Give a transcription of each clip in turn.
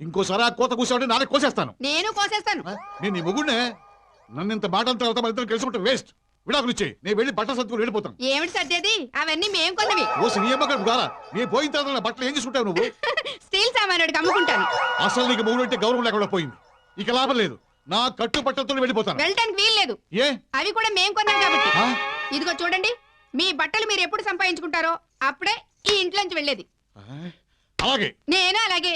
ఇంకోసారి ఆ కోత కూర్చోండి నానే కోసేస్తాను. నేను కోసేస్తాను? నేను నీ మొగుడినే? నన్ను ఇంత మాట అంత తర్వాత మన ఇద్దరం కలిసి ఉంటే వేస్ట్. విడాకులు ఇచ్చే నేను వెళ్ళి బట్టలు సర్దుకుని వెళ్ళిపోతాను. ఏమిటి సర్దేది? అవన్నీ మేం కొన్నవి. ఓ సినిమా ద్వారా నేను పోయిన తర్వాత నా బట్టలు ఏం చేసుకుంటావు నువ్వు? స్టీల్ సామానుడికి అమ్ముకుంటాను. అసలు నీకు మొగుడు అంటే గౌరవం లేకుండా పోయింది. ఇక లాభం లేదు. నా కట్టు బట్టలతో వెళ్ళిపోతాను. వెళ్ళటానికి వీల్లేదు ఏ? అవి కూడా మేం కొన్నాం కాబట్టి? ఇదిగో చూడండి మీ బట్టలు మీరు ఎప్పుడు సంపాదించుకుంటారో అప్పుడే ఈ ఇంట్లోంచి వెళ్ళేది? అలాగే. నేను అలాగే.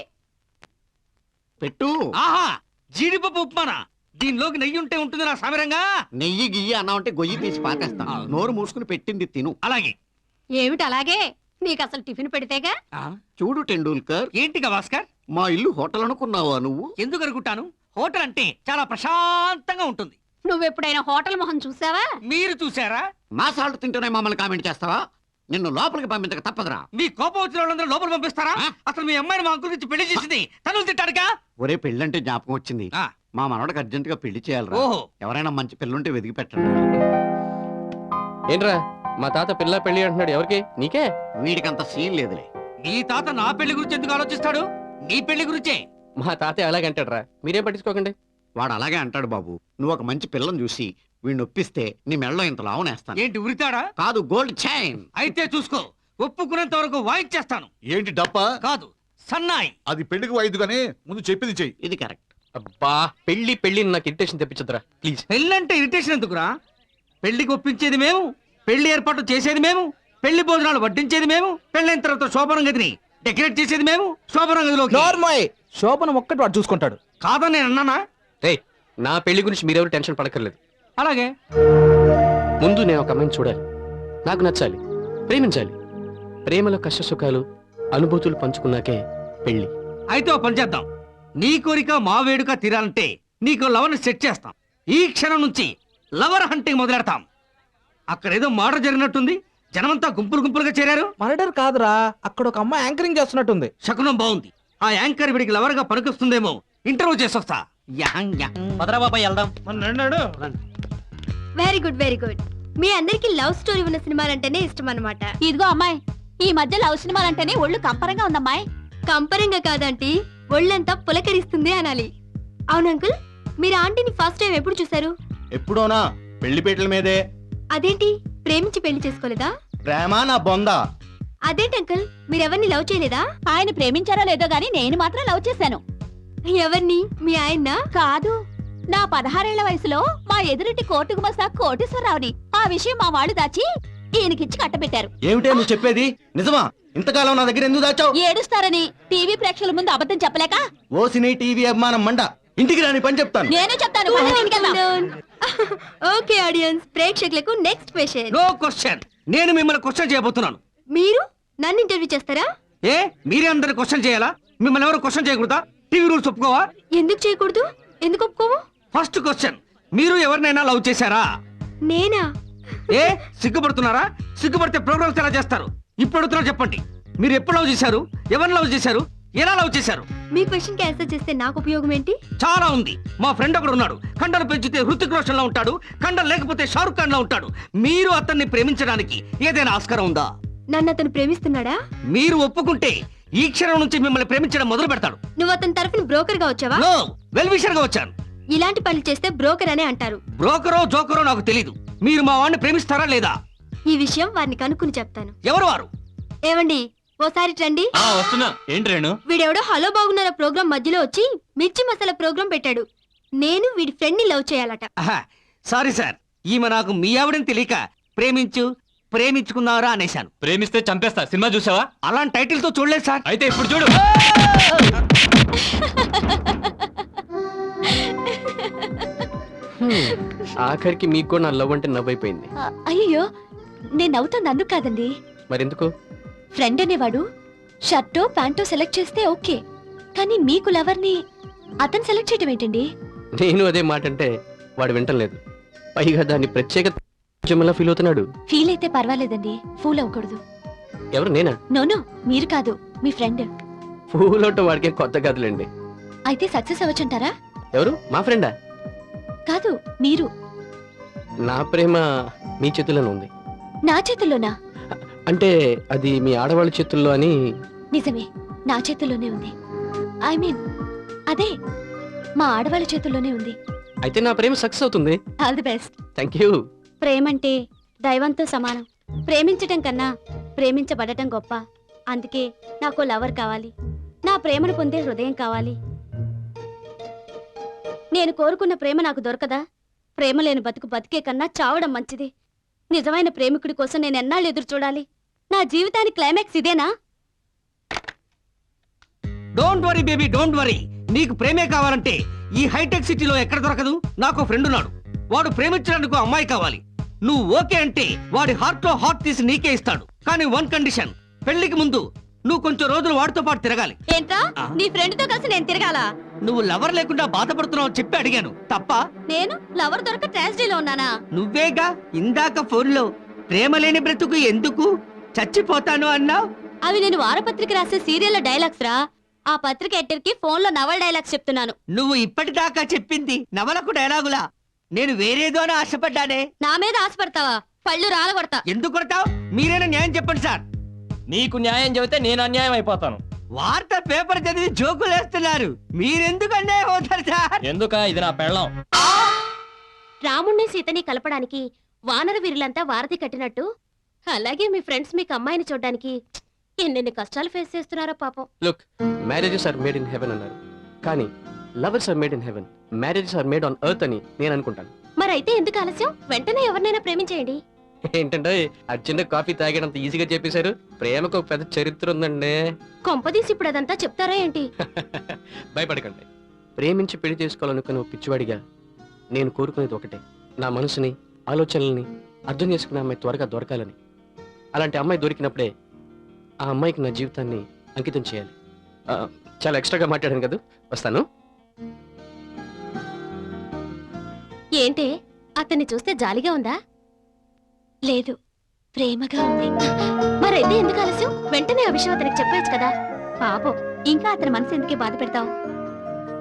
పెట్టు. ఆహా జీడిపప్పు ఉప్మానా? దీనిలోకి నెయ్యి ఉంటే ఉంటుంది నా సమరంగా. నెయ్యి గియ్యి అన్నావంటే గొయ్యి తీసి పాతేస్తాను నోరు మూసుకుని పెట్టింది తిను. అలాగే. ఏమిటి అలాగే? నీకు అసలు టిఫిన్ పెడితేగా? చూడు టెండూల్కర్. ఏంటి గవాస్కర్ మా ఇల్లు హోటల్ అనుకున్నావా నువ్వు? ఎందుకు అనుకుంటాను హోటల్ అంటే చాలా ప్రశాంతంగా ఉంటుంది. నువ్వెప్పుడైనా హోటల్ మొహం చూసావా? మీరు చూసారా? మా సాల్ట్ తింటూనే మమ్మల్ని కామెంట్ చేస్తావా? నిన్ను లోపలికి పంపించక తప్పదురా. మీ కోపం వచ్చిన వాళ్ళందరూ లోపల పంపిస్తారా? ఆ? అసలు మీ అమ్మాయిని మా అంకుల్ ఇచ్చి పెళ్ళి చేసింది తను తిట్టాడుగా ఒరే పెళ్ళంటే జ్ఞాపకం వచ్చింది. ఆ. మా మనవడికి అర్జెంట్గా పెళ్ళి చేయాలరా. ఓహో. ఎవరైనా మంచి పిల్లుంటే వెతికి పెట్టండి. ఏంట్రా మా తాత పిల్ల పెళ్ళి అంటున్నాడు. ఎవరికి? నీకే? వీడికి అంత సీన్ లేదులే. మీ తాత నా పెళ్ళి గురించి ఎందుకు ఆలోచిస్తాడు? నీ పెళ్ళి గురించే. మా తాత అలాగంటాడ్రా మీరేం పట్టించుకోకండి. వాడు అలాగే అంటాడు బాబు. నువ్వు ఒక మంచి పిల్లని చూసి వీడిని ఒప్పిస్తే నీ మెడలో ఇంత లావునేస్తాను ఏంటి ఉరితాడా? కాదు గోల్డ్ చైన్. అయితే చూసుకో ఒప్పుకునేంత వరకు వాయించేస్తాను. ఏంటి డప్పా కాదు సన్నాయి. అది పెళ్ళికి వాయిద్దు కానీ ముందు చెప్పింది చెయ్యి. ఇది కరెక్ట్. అబ్బా పెళ్ళి పెళ్ళి నాకు ఇరిటేషన్ తెప్పించదురా ప్లీజ్. పెళ్ళంటే ఇరిటేషన్ ఎందుకురా? పెళ్ళికి ఒప్పించేది మేము పెళ్ళి ఏర్పాటు చేసేది మేము పెళ్ళి భోజనాలు వడ్డించేది మేము పెళ్ళైన తర్వాత శోభనం గదిని డెకరేట్ చేసేది మేము శోభనం గదిలోకి. నార్మల్ శోభనం ఒక్కటి వాడు చూసుకుంటాడు. కాదని నేను అన్నానా? రే నా పెళ్ళి గురించి మీరెవరు టెన్షన్ పడక్కర్లేదు. అలాగే. ముందు నేను ఒక అమ్మాయిని చూడాలి. నాకు నచ్చాలి. ప్రేమించాలి. ప్రేమలో కష్ట సుఖాలు అనుభూతులు పంచుకున్నాకే పెళ్ళి అయితే ఓ పని చేద్దాం. నీ కోరిక మా వేడుక తీరాలంటే నీకు లవర్ని సెట్ చేస్తాం. ఈ క్షణం నుంచి లవర్ హంటింగ్ మొదలెడతాం. అక్కడేదో మర్డర్ జరిగినట్టుంది. జనమంతా గుంపులు గుంపులుగా చేరారు. మర్డర్ కాదురా. అక్కడ ఒక అమ్మాయి యాంకరింగ్ చేస్తున్నట్టుంది. శకునం బాగుంది. ఆ యాంకర్ వీడికి లవర్గా పనికొస్తుందేమో ఇంటర్వ్యూ చేసొస్తా. యాంగ్ యాంగ్. భద్రాబాబాయ్ వెళ్దాం. వెరీ గుడ్ వెరీ గుడ్ మీ అందరికి లవ్ స్టోరీ ఉన్న సినిమాలంటేనే ఇష్టం అన్నమాట ఇదిగో అమ్మాయి ఈ మధ్య లవ్ సినిమాలంటేనే ఒళ్ళు కంపరంగా ఉందమ్మాయి. కంపరంగా కాదంటీ ఒళ్ళంతా పులకరిస్తుంది అనాలి. అవును అంకుల్ మీరు ఆంటీని ఫస్ట్ టైం ఎప్పుడు చూసారు ఎప్పుడోనా? పెళ్ళిపేటల మీదే. అదేంటి ప్రేమించి పెళ్ళి చేసుకోలేదా? ప్రేమ నా బొంద. అదేంటి అంకుల్ మీరెవరిని లవ్ చేయలేదా? ఆయన ప్రేమించారో లేదో గాని నేను మాత్రం లవ్ చేశాను. ఎవరిని? మీ ఆయన కాదు. నా పదహారేళ్ళ వయసులో మా ఎదురింటి కోర్టుకు మసా కోటేశ్వరరావుని. ఆ విషయం మా వాళ్ళు దాచి ఈయనకిచ్చి కట్టబెట్టారు. ఏమిటే నువ్వు చెప్పేది? నిజమా? ఇంతకాలం నా దగ్గర ఎందుకు దాచావు? ఏడుస్తారని టీవీ ప్రేక్షకుల ముందు అబద్ధం చెప్పలేక? ఓ సినీ టీవీ అభిమానం మండ. ఇంటికి రాని పని చెప్తాను. నేను చెప్తాను పదండి, ఇంటికి వెళ్దాం. Okay audience. ప్రేక్షకులకు నెక్స్ట్ క్వశ్చన్ నో క్వశ్చన్ నేను మిమ్మల్ని క్వశ్చన్ చేయబోతున్నాను. మీరు? నన్ను ఇంటర్వ్యూ చేస్తారా? ఏ? మీరే అందరిని క్వశ్చన్ చేయాలా? మిమ్మల్ని ఎవరు క్వశ్చన్ చేయకూడదా? టీవీ రూల్స్ ఒప్పుకోవా? ఎందుకు చేయకూడదు? ఎందుకు ఒప్పుకోవు? First question. మీరు ఎవరినైనా లవ్ చేశారా? నేనా? ఏ సిగ్గుపడుతున్నారా? సిగ్గుపడితే ప్రోగ్రామ్స్ ఎలా చేస్తారు? ఇప్పుడు అడుగుతున్నా చెప్పండి. మీరు ఎప్పుడు లవ్ చేశారు? ఎవరిని లవ్ చేశారు? ఎలా లవ్ చేశారు? మీ క్వశ్చన్కి ఆన్సర్ చేస్తే నాకు ఉపయోగం ఏంటి? చాలా ఉంది. మా ఫ్రెండ్ ఒకడు ఉన్నాడు. కండలు పెంచితే హృతిక్ రోషన్లో ఉంటాడు. కండలు లేకపోతే షారుఖ్ ఖాన్లో ఉంటాడు. మీరు అతన్ని ప్రేమించడానికి ఏదైనా ఆస్కారం ఉందా? నన్ను అతను ప్రేమిస్తున్నాడా? మీరు ఒప్పుకుంటే ఈ క్షణం నుంచి మిమ్మల్ని ప్రేమించడం మొదలు పెడతాడు నువ్వు అతని తరఫున బ్రోకర్గా వచ్చావా? నో వెల్ విషర్గా వచ్చాను. ఇలాంటి పనులు చేస్తే బ్రోకర్ అనే అంటారు. బ్రోకరో జోకరో నాకు తెలీదు. మీరు మా వాడిని ప్రేమిస్తారా లేదా? ఈ విషయం వారిని కనుక్కుని చెప్తాను. ఎవరు వారు? ఏమండి ఓసారి రండి. వస్తున్నా. ఏంటి రేణు? వీడెవడో హలో బాగున్నారా ప్రోగ్రాం మధ్యలో వచ్చి మిర్చి మసాలా ప్రోగ్రాం పెట్టాడు. నేను వీడి ఫ్రెండ్ని లవ్ చేయాలట. Sorry sir. ఈమె నాకు మీ ఆవిడని తెలియక ప్రేమించు ప్రేమించుకున్నారా అనేశాను. ప్రేమిస్తే చంపేస్తా. సినిమా చూసావా? అలాంటి టైటిల్తో చూడలేదు సార్. అయితే ఇప్పుడు చూడు. ఆఖరికి మీకు కూడా నా లవ్ అంటే నవ్వైపోయింది. అయ్యో నేను నవ్వుతుంది అందుకు కాదండి. మరెందుకు? ఫ్రెండ్ అనేవాడు షర్టో ప్యాంటో సెలెక్ట్ చేస్తే ఓకే. కానీ మీకు లవర్ని అతను సెలెక్ట్ చేయడం ఏంటండి? నేను అదే మాట అంటే వాడు వింటలేదు పైగా దాన్ని ప్రత్యేక జమలా ఫీల్ అవుతున్నాడు. ఫీల్ అయితే పర్వాలేదండి ఫూల్ అవ్వకూడదు. ఎవరు నేనా? నోనో మీరు కాదు మీ ఫ్రెండ్. ఫూల్ అవటం వాడికి కొత్త కథలండి అయితే సక్సెస్ అవ్వచ్చంటారా? ఎవరు? మా ఫ్రెండా? కాదు మీరు. నా ప్రేమ మీ చేతుల్లోనే ఉంది. నా చేతుల్లోనా? అంటే అది మీ ఆడవాళ్ళ చేతుల్లో అని. నిజమే నా చేతుల్లోనే ఉంది. ఐ మీన్ అదే మా ఆడవాళ్ళ చేతుల్లోనే ఉంది. అయితే నా ప్రేమ సక్సెస్ అవుతుంది. All the best. Thank you ప్రేమంటే దైవంతో సమానం. ప్రేమించటం కన్నా ప్రేమించబడటం గొప్ప. అందుకే నాకు లవర్ కావాలి. నా ప్రేమను పొందే హృదయం కావాలి. నేను కోరుకున్న ప్రేమ నాకు దొరకదా? ప్రేమ లేని బతుకు బతికే కన్నా చావడం మంచిది. నిజమైన ప్రేమికుడి కోసం నేను ఎన్నాళ్ళు ఎదురు చూడాలి? నా జీవితానికి క్లైమాక్స్ ఇదేనా? Don't worry baby don't worry నీకు ప్రేమే కావాలంటే ఈ హైటెక్ సిటీలో ఎక్కడ దొరకదు? నాకు ఫ్రెండ్ ఉన్నాడు. వాడు ప్రేమించడానికి అమ్మాయి కావాలి. నువ్వు ఓకే అంటే వాడి హార్ట్లో హార్ట్ తీసి నీకే ఇస్తాడు. కానీ వన్ కండిషన్ పెళ్ళికి ముందు నువ్వు కొంచెం రోజులు వాడితో పాటు తిరగాలి. ఏంట్రా? ఆ. నీ ఫ్రెండ్తో కలిసి నేను తిరగాలా? నువ్వు లవర్ లేకుండా బాధపడుతున్నావు చెప్పి అడిగాను. తప్ప? నేను లవర్ దొరక ట్రాజడీలో ఉన్నానా? నువ్వేగా? ఇందాక ఫోన్లో ప్రేమ లేని బ్రతుకు ఎందుకు? చచ్చిపోతాను అన్నావు? అవి నేను వారపత్రిక రాసే సీరియల్ డైలాగ్స్ రా. ఆ పత్రిక ఎట్టర్కి ఫోన్లో నవల డైలాగ్స్ చెప్తున్నాను. నువ్వు ఇప్పటిదాకా చెప్పింది నవలకు డైలాగులా? నేను వేరేదోనో ఆశపడ్డానే. నా మీద ఆశపడతావా? పళ్ళు రాలగొడతా. ఎందుకు కొడతావు? మీరైనా న్యాయం చెప్పండి సార్. నీకు న్యాయం చెబితే నేను అన్యాయం అయిపోతాను. వార్త పేపర్ చదివి జోకులు వేస్తున్నారు. మీరెందుకు అన్యాయం అవుతారు సార్? ఎందుక ఇది నా పెళ్ళం? రాముణ్ణి సీతని కలపడానికి వానర వీరులంతా వారధి కట్టినట్టు. అలాగే మీ ఫ్రెండ్స్ మీకు అమ్మాయిని చూడడానికి ఎన్నెన్ని కష్టాలు ఫేస్ చేస్తున్నారో పాపం. Look marriages are made in heaven అన్నారు. కానీ lovers are made in heaven marriages are made on earth అని నేను అనుకుంటాను. మరైతే ఎందుకు ఆలస్యం? వెంటనే ఎవరినైనా ప్రేమించేయండి. ఏంటంటే అర్జెంట్ కాఫీ తాగేటంత ఈజీగా చెప్పేశారు ప్రేమకు ఒక పెద్ద చరిత్ర ఉందండి. కొంపదీసి ఇప్పుడు అదంతా చెప్తారా ఏంటి? భయపడకండి. ప్రేమించి పెళ్ళి చేసుకోవాలనుకున్న ఓ పిచ్చివాడిగా నేను కోరుకునేది ఒకటే. నా మనసుని ఆలోచనల్ని అర్థం చేసుకునే అమ్మాయి త్వరగా దొరకాలని. అలాంటి అమ్మాయి దొరికినప్పుడే ఆ అమ్మాయికి నా జీవితాన్ని అంకితం చేయాలి. ఆ, చాలా ఎక్స్ట్రాగా మాట్లాడాను కదా. వస్తాను. ఏంటే? అతన్ని చూస్తే జాలిగా ఉందా? లేదు. ప్రేమగా ఉంది. మరైతే ఎందుకు ఆలస్యం? వెంటనే ఆ విషయం అతనికి చెప్పవచ్చు కదా. పాపం ఇంకా అతని మనసు ఎందుకే బాధ పెడతావు?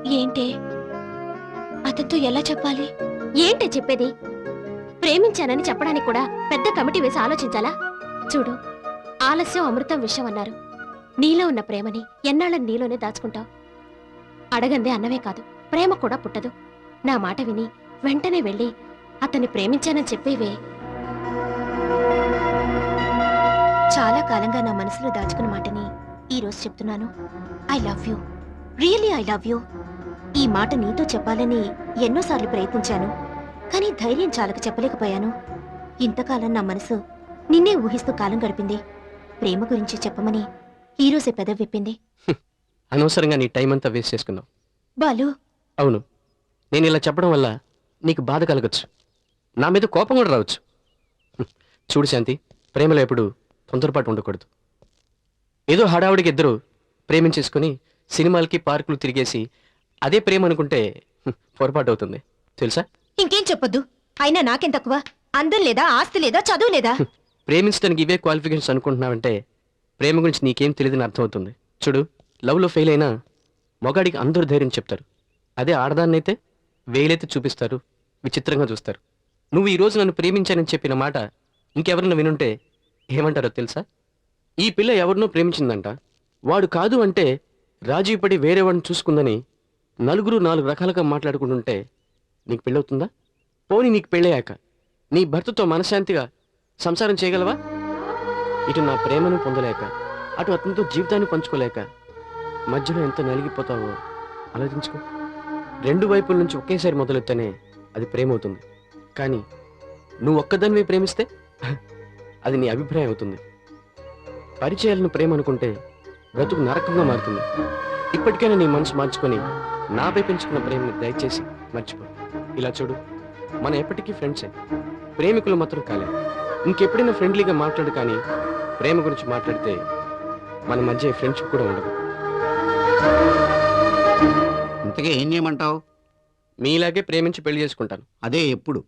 ఏంటే? అతనితో ఎలా చెప్పాలి? ఏంటే చెప్పేది? ప్రేమించానని చెప్పడానికి కూడా పెద్ద కమిటీ వేసి ఆలోచించాలా? చూడు ఆలస్యం అమృతం విషయం అన్నారు. నీలో ఉన్న ప్రేమని ఎన్నాళ్ళని నీలోనే దాచుకుంటావు? అడగందే అన్నమే కాదు ప్రేమ కూడా పుట్టదు. నా మాట విని వెంటనే వెళ్ళి అతన్ని ప్రేమించానని చెప్పేవే చాలా కాలంగా నా మనసులో దాచుకున్న మాటని ఈ రోజు చెప్తున్నాను. I love you really I love you ఈ మాట నీతో చెప్పాలని ఎన్నోసార్లు ప్రయత్నించాను. కానీ ధైర్యం చాలక చెప్పలేకపోయాను. ఇంతకాలం నా మనసు నిన్నే ఊహిస్తూ కాలం గడిపింది. ప్రేమ గురించి చెప్పమని ఈ రోజే పెదవి విప్పింది. అనవసరంగా నీ టైం అంతా వేస్ట్ చేసుకున్నావు. బాలు! అవును. నేను ఇలా చెప్పడం వల్ల నీకు బాధ కలగచ్చు. నా మీద కోపం కూడా రావచ్చు. చూడు శాంతి ప్రేమలో ఎప్పుడు తొందరపాటు ఉండకూడదు. ఏదో హడావుడికి ఇద్దరు ప్రేమించేసుకుని సినిమాలకి పార్కులు తిరిగేసి అదే ప్రేమ అనుకుంటే పొరపాటు అవుతుంది తెలుసా? ఇంకేం చెప్పొద్దు. అయినా నాకేం తక్కువ? అందం లేదా ఆస్తి లేదా చదువు లేదా? ప్రేమించడానికి ఇవే క్వాలిఫికేషన్స్ అనుకుంటున్నావంటే ప్రేమ గురించి నీకేం తెలియదని అర్థమవుతుంది. చూడు లవ్లో ఫెయిల్ అయినా మొగాడికి అందరూ ధైర్యం చెప్తారు. అదే ఆడదాన్నైతే వేలైతే చూపిస్తారు విచిత్రంగా చూస్తారు. నువ్వు ఈ రోజు నన్ను ప్రేమించానని చెప్పిన మాట ఇంకెవరన్నా వినుంటే ఏమంటారో తెలుసా? ఈ పిల్ల ఎవరినో ప్రేమించిందంట. వాడు కాదు అంటే రాజీ పడి వేరే వాడిని చూసుకుందని నలుగురు నాలుగు రకాలుగా మాట్లాడుకుంటుంటే నీకు పెళ్ళవుతుందా? పోనీ నీకు పెళ్ళయ్యాక నీ భర్తతో మనశాంతిగా సంసారం చేయగలవా? ఇటు నా ప్రేమను పొందలేక అటు అతనితో జీవితాన్ని పంచుకోలేక మధ్యలో ఎంత నలిగిపోతావో ఆలోచించుకో. రెండు వైపుల నుంచి ఒకేసారి మొదలెత్తనే అది ప్రేమ అవుతుంది కానీ నువ్వు ఒక్కదానివి ప్రేమిస్తే అది నీ అభిప్రాయం అవుతుంది. పరిచయాలను ప్రేమ అనుకుంటే బ్రతుకు నరకంగా మారుతుంది. ఇప్పటికైనా నీ మనసు మార్చుకొని నాపై పెంచుకున్న ప్రేమని దయచేసి మర్చిపో. ఇలా చూడు మనం ఎప్పటికీ ఫ్రెండ్సే ప్రేమికులు మాత్రం కాలే. ఇంకెప్పుడైనా ఫ్రెండ్లీగా మాట్లాడు కానీ ప్రేమ గురించి మాట్లాడితే మన మధ్య ఫ్రెండ్షిప్ కూడా ఉండదు. ఇంతకీ ఏం చేయమంటావు? మీలాగే ప్రేమించి పెళ్ళి చేసుకుంటాను. అదే ఎప్పుడు?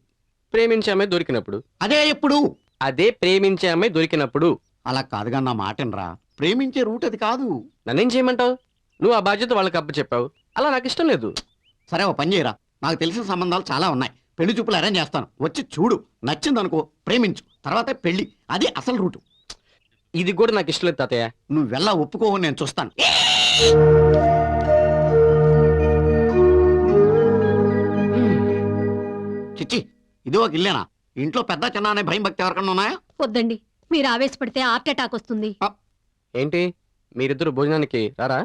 ప్రేమించే అమ్మాయి దొరికినప్పుడు. అదే ఎప్పుడు? అదే ప్రేమించే అమ్మాయి దొరికినప్పుడు. అలా కాదుగా నా మాటనరా. ప్రేమించే రూట్ అది కాదు. నన్నేం చేయమంటావు? నువ్వు ఆ బాధ్యత వాళ్ళకి అప్ప చెప్పావు. అలా నాకు ఇష్టం లేదు. సరే ఓ పని చేయరా. నాకు తెలిసిన సంబంధాలు చాలా ఉన్నాయి. పెళ్ళి చూపులు అరేంజ్ చేస్తాను. వచ్చి చూడు. నచ్చిందనుకో ప్రేమించు. తర్వాత పెళ్ళి. అది అసలు రూటు. ఇది కూడా నాకు ఇష్టం లేదు తాతయ్య. నువ్వు వెళ్ళా ఒప్పుకోవు నేను చూస్తాను. చిచ్చి ఇది ఒక ఇల్లేనా? ఇంట్లో పెద్ద చిన్న అనే భయం భక్తి ఎవరికన్నా ఉన్నాయా? వద్దండి. మీరు ఆవేశపడితే హార్ట్ అటాక్ వస్తుంది. ఏంటి? మీరిద్దరు భోజనానికి రారా?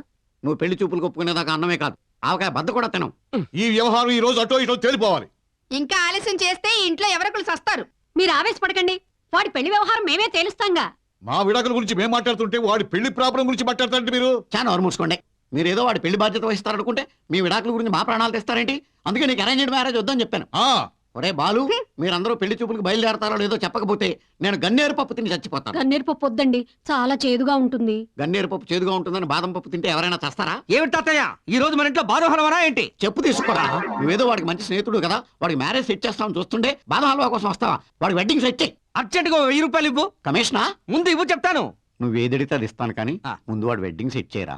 నువ్వు పెళ్ళి చూపులు కొప్పుకునేదాకా అన్నమే కాదు. ఆవకాయ బద్ద కూడా తినం. ఈ వ్యవహారం ఈ రోజు అటో ఇటో తేలిపోవాలి. ఇంకా ఆలస్యం చేస్తే ఇంట్లో ఎవరొకరు సస్తారు? మీరు ఆవేశపడకండి. వాడి పెళ్ళి వ్యవహారం మేమే తేలుస్తాంగా. మా విడాకుల గురించి మేము మాట్లాడుతుంటే వాడి పెళ్ళి ప్రాబ్లం గురించి మాట్లాడతారంటే మీరు. చాలా ఓరు మూసుకోండి. మీరు ఏదో వాడి పెళ్ళి బాధ్యత వహిస్తారనుకుంటే మీ విడాకుల గురించి మా ప్రాణాలు తెస్తారేంటి? అందుకే నీకు అరేంజ్డ్ మ్యారేజ్ వద్దని చెప్పాను. ఆ ఒరే బాలు మీరందరూ పెళ్ళి చూపులకు బయలుదేరతారో లేదో చెప్పకపోతే నేను గన్నేరు పప్పు తిని చచ్చిపోతాను. గన్నేరు పప్పు వద్దండి. చాలా చేదుగా ఉంటుంది. గన్నేరు పప్పు చేదుగా ఉంటుందని బాదం పప్పు తింటే ఎవరైనా చస్తారా? ఏమిటి తాతయ్య? ఈ రోజు మన ఇంట్లో బాదం హల్వానా ఏంటి? చెప్పు తీసుకోరా. నువ్వేదో వాడికి మంచి స్నేహితుడు కదా వాడికి మ్యారేజ్ సెట్ చేస్తామని చూస్తుంటే బాదం హల్వా కోసం వస్తావా? వాడికి వెడ్డింగ్ సెట్ చేయి. అర్జెంటుగా వెయ్యి రూపాయలు ఇవ్వు. కమిషనా? ముందు ఇవ్వు చెప్తాను. నువ్వు ఏదడితే అది ఇస్తాను కానీ. ముందు వాడు వెడ్డింగ్ సెట్ చేయరా?